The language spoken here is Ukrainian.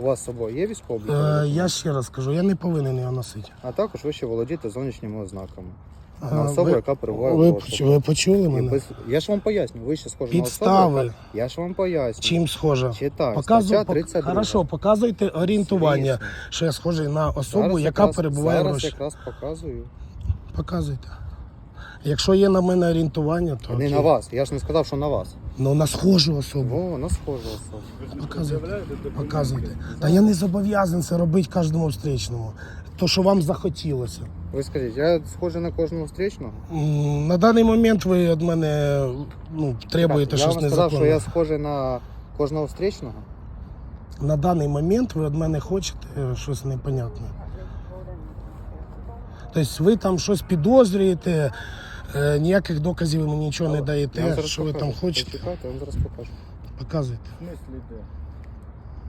У вас з собою є військовий? Е, я ще раз кажу, я не повинен його носити. А також ви ще володієте зовнішніми ознаками. На особу, ви- яка перебуває Ви, в розшуку. ви почули мене? без- Я ж вам поясню, ви ще схожі на особу. Яка- Я ж вам поясню. Чим схожа? Стаття 32. Хорошо, показуйте орієнтування, Звісно. що я схожий на особу, Зараз яка якраз- перебуває в Зараз розшуку. якраз показую. Показуйте. Якщо є на мене орієнтування, то Не окей. на вас. Я ж не сказав, що на вас. Ну на схожу особу. О, на схожу особу. Показуйте. Показуйте. Та я не зобов'язаний це робити кожному встречному. То, що вам захотілося. Ви скажіть, я схожий на кожного встречного? М, На даний момент ви від мене ну, требуєте я щось вам сказав, незаконне. що я схожий на кожного встречного. На даний момент ви від мене хочете щось непонятне. Тобто ви там щось підозрюєте, е, ніяких доказів ви мені нічого не даєте, що ви там хочете. Почекайте, я вам зараз покажу. Показуйте. В смислі де?